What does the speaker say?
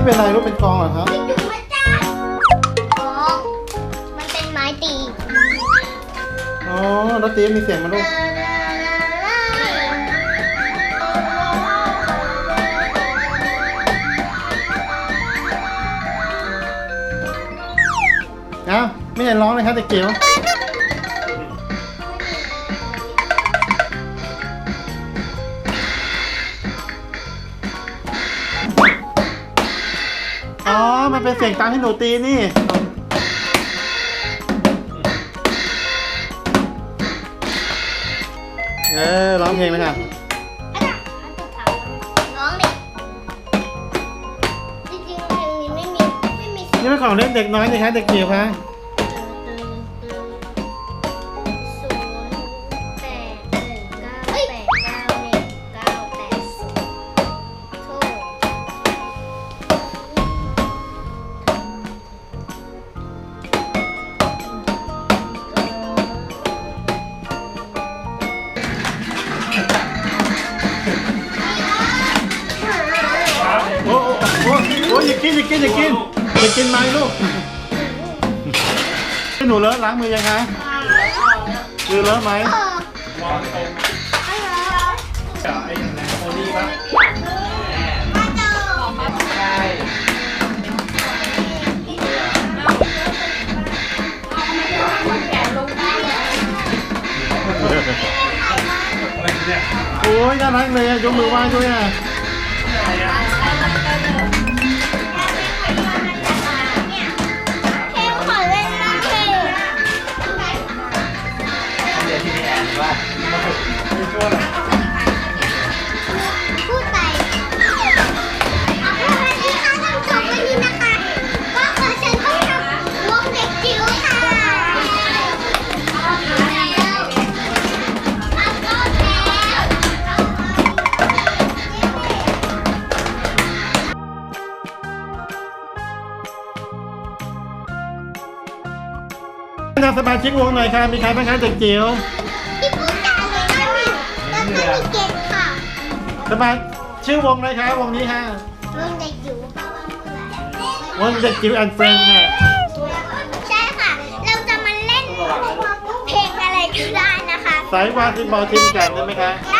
นี่เป็นอะไรรูปเป็นกองเหรอครับดูมาจ้าอ๋อมันเป็นไม้ตีอ๋อแล้วตีมีเสียงมาลูกเอ้าไม่เห็นร้องเลยครับเด็กเกียว มันเป็นเสียงตังที่หนูตีนี่ เออร้องเพลงไหมครับร้องดิจริงๆเพลงนี้ไม่มีไม่มีเสียง นี่เป็นของเล่นเด็กน้อยนี่คะเด็กเกียวคะ อ้โอ้อย่ากินอย่ากินอย่ากินอย่ากินไหมลูกหนูเลอะล้างมือยังคะมือเลอะไหมเออโอ้ยน่ารักเลยยกมือไหว้ด้วยอะ นำสมาชิกวงหน่อยค่ะมีใครบ้างคะเด็กจิ๋วพี่พูดจาเลยนะหนึ่งแล้วก็มีเกตค่ะสมาชื่อวงอะไรคะวงนี้ค่ะวงเด็กจิ๋วค่ะวงเด็กจิ๋วแอนด์เฟรนด์ค่ะใช่ค่ะ เราจะมาเล่นเพลงอะไรก็ได้นะคะ สายวาซิบอลทีมกันได้ไหมคะได้